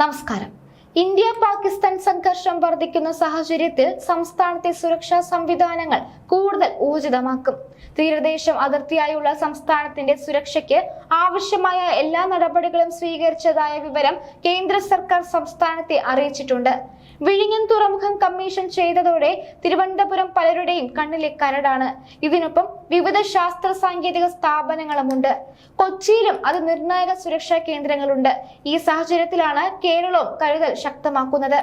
നമസ്കാരം. ഇന്ത്യ പാകിസ്ഥാൻ സംഘർഷം വർദ്ധിക്കുന്ന സാഹചര്യത്തിൽ സംസ്ഥാനത്തെ സുരക്ഷാ സംവിധാനങ്ങൾ കൂടുതൽ ഊർജിതമാക്കും. തീരദേശം അതിർത്തിയായുള്ള സംസ്ഥാനത്തിന്റെ സുരക്ഷയ്ക്ക് ആവശ്യമായ എല്ലാ നടപടികളും സ്വീകരിച്ചതായ വിവരം കേന്ദ്ര സർക്കാർ സംസ്ഥാനത്തെ അറിയിച്ചിട്ടുണ്ട്. വിഴിഞ്ഞം തുറമുഖം കമ്മീഷൻ ചെയ്തതോടെ തിരുവനന്തപുരം പലരുടെയും കണ്ണിലെ കരടാണ്. ഇതിനൊപ്പം വിവിധ ശാസ്ത്ര സാങ്കേതിക സ്ഥാപനങ്ങളുമുണ്ട്. കൊച്ചിയിലും അത് നിർണായക സുരക്ഷാ കേന്ദ്രങ്ങളുണ്ട്. ഈ സാഹചര്യത്തിലാണ് കേരളവും കരുതൽ ശക്തമാക്കുന്നത്.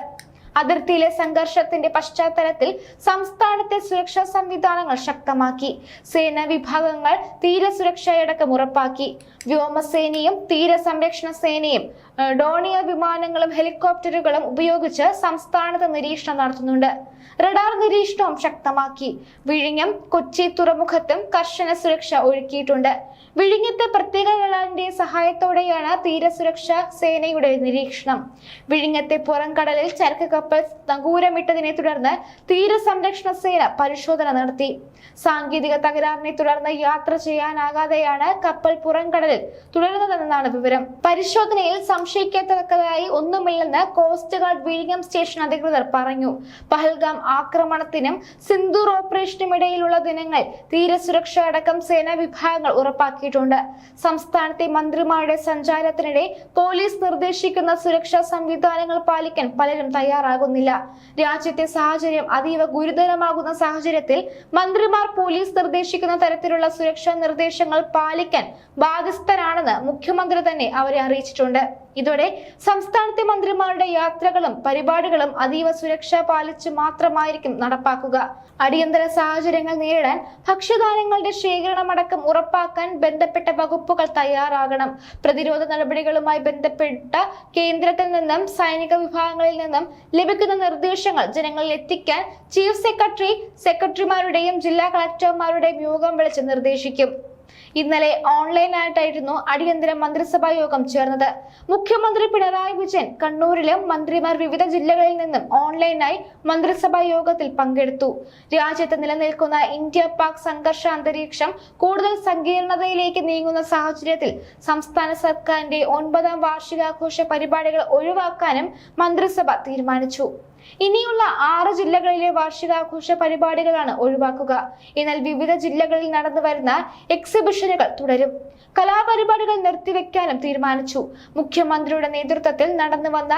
അതിർത്തിയിലെ സംഘർഷത്തിന്റെ പശ്ചാത്തലത്തിൽ സംസ്ഥാനത്തെ സുരക്ഷാ സംവിധാനങ്ങൾ ശക്തമാക്കി. സേനാ വിഭാഗങ്ങൾ തീരസുരക്ഷയടക്കം ഉറപ്പാക്കി. വ്യോമസേനയും തീരസംരക്ഷണ സേനയും ഡോണിയർ വിമാനങ്ങളും ഹെലികോപ്റ്ററുകളും ഉപയോഗിച്ച് സംസ്ഥാനത്ത് നിരീക്ഷണം നടത്തുന്നുണ്ട്. റഡാർ നിരീക്ഷണവും ശക്തമാക്കി. വിഴിഞ്ഞം കൊച്ചി തുറമുഖത്തും കർശന സുരക്ഷ ഒരുക്കിയിട്ടുണ്ട്. വിഴിഞ്ഞത്തെ പ്രത്യേക സഹായത്തോടെയാണ് തീരസുരക്ഷാ സേനയുടെ നിരീക്ഷണം. വിഴിഞ്ഞത്തെ പുറംകടലിൽ ചരക്ക് കപ്പൽ നങ്കൂരമിട്ടതിനെ തുടർന്ന് തീരസംരക്ഷണ സേന പരിശോധന നടത്തി. സാങ്കേതിക തകരാറിനെ തുടർന്ന് യാത്ര ചെയ്യാനാകാതെയാണ് കപ്പൽ പുറംകടലിൽ തുടരുന്നതെന്നാണ് വിവരം. പരിശോധനയിൽ സംശയിക്കത്തക്കതായി ഒന്നുമില്ലെന്ന് കോസ്റ്റ് ഗാർഡ് വിഴിഞ്ഞം സ്റ്റേഷൻ അധികൃതർ പറഞ്ഞു. പഹൽഗാം ആക്രമണത്തിനും സിന്ദൂർ ഓപ്പറേഷനും ഇടയിലുള്ള ദിനങ്ങൾ തീരസുരക്ഷ അടക്കം സേനാ വിഭാഗങ്ങൾ ഉറപ്പാക്കിയിട്ടുണ്ട്. സംസ്ഥാനത്തെ മന്ത്രിമാരുടെ സഞ്ചാരത്തിനിടെ പോലീസ് നിർദ്ദേശിക്കുന്ന സുരക്ഷാ സംവിധാനങ്ങൾ പാലിക്കാൻ പലരും തയ്യാറാകുന്നില്ല. രാജ്യത്തെ സാഹചര്യം അതീവ ഗുരുതരമാകുന്ന സാഹചര്യത്തിൽ മന്ത്രിമാർ പോലീസ് നിർദ്ദേശിക്കുന്ന തരത്തിലുള്ള സുരക്ഷാ നിർദ്ദേശങ്ങൾ പാലിക്കാൻ ബാധ്യസ്ഥരാണെന്ന് മുഖ്യമന്ത്രി തന്നെ അവരെ അറിയിച്ചിട്ടുണ്ട്. ഇതോടെ സംസ്ഥാനത്തെ മന്ത്രിമാരുടെ യാത്രകളും പരിപാടികളും അതീവ സുരക്ഷ പാലിച്ച് മാത്രമായിരിക്കും നടപ്പാക്കുക. അടിയന്തര സാഹചര്യങ്ങൾ നേരിടാൻ ഭക്ഷ്യധാന്യങ്ങളുടെ ശേഖരണമടക്കം ഉറപ്പാക്കാൻ ബന്ധപ്പെട്ട വകുപ്പുകൾ തയ്യാറാകണം. പ്രതിരോധ നടപടികളുമായി ബന്ധപ്പെട്ട കേന്ദ്രത്തിൽ നിന്നും സൈനിക വിഭാഗങ്ങളിൽ നിന്നും ലഭിക്കുന്ന നിർദ്ദേശങ്ങൾ ജനങ്ങളിൽ എത്തിക്കാൻ ചീഫ് സെക്രട്ടറി സെക്രട്ടറിമാരുടെയും ജില്ലാ കളക്ടർമാരുടെയും യോഗം വിളിച്ച് നിർദ്ദേശിക്കും. ഇന്നലെ ഓൺലൈനായിട്ടായിരുന്നു അടിയന്തര മന്ത്രിസഭാ യോഗം ചേർന്നത്. മുഖ്യമന്ത്രി പിണറായി വിജയൻ കണ്ണൂരിലും മന്ത്രിമാർ വിവിധ ജില്ലകളിൽ നിന്നും ഓൺലൈനായി മന്ത്രിസഭാ യോഗത്തിൽ പങ്കെടുത്തു. രാജ്യത്ത് നിലനിൽക്കുന്ന ഇന്ത്യ പാക് സംഘർഷ അന്തരീക്ഷം കൂടുതൽ സങ്കീർണതയിലേക്ക് നീങ്ങുന്ന സാഹചര്യത്തിൽ സംസ്ഥാന സർക്കാരിന്റെ ഒൻപതാം വാർഷികാഘോഷ പരിപാടികൾ ഒഴിവാക്കാനും മന്ത്രിസഭ തീരുമാനിച്ചു. ഇനിയുള്ള ആറ് ജില്ലകളിലെ വാർഷികാഘോഷ പരിപാടികളാണ് ഒഴിവാക്കുക. എന്നാൽ വിവിധ ജില്ലകളിൽ നടന്നു വരുന്ന എക്സിബിഷനുകൾ തുടരും. കലാപരിപാടികൾ നിർത്തിവെക്കാനും തീരുമാനിച്ചു. മുഖ്യമന്ത്രിയുടെ നേതൃത്വത്തിൽ നടന്നു വന്ന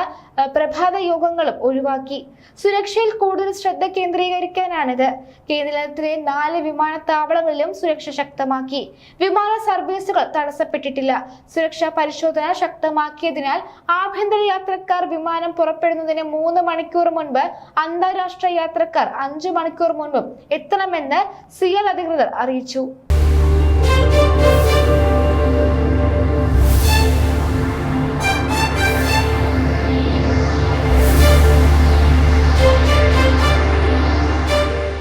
പ്രഭാത യോഗങ്ങളും ഒഴിവാക്കി. സുരക്ഷയിൽ കൂടുതൽ ശ്രദ്ധ കേന്ദ്രീകരിക്കാനാണിത്. കേരളത്തിലെ നാല് വിമാനത്താവളങ്ങളിലും സുരക്ഷ ശക്തമാക്കി. വിമാന സർവീസുകൾ തടസ്സപ്പെട്ടിട്ടില്ല. സുരക്ഷാ പരിശോധന ശക്തമാക്കിയതിനാൽ ആഭ്യന്തര യാത്രക്കാർ വിമാനം പുറപ്പെടുന്നതിന് മൂന്ന് മണിക്കൂർ മുൻപ് അന്താരാഷ്ട്ര യാത്രക്കാർ അഞ്ചു മണിക്കൂർ മുൻപും എത്തണമെന്ന് സിയൽ അധികൃതർ അറിയിച്ചു.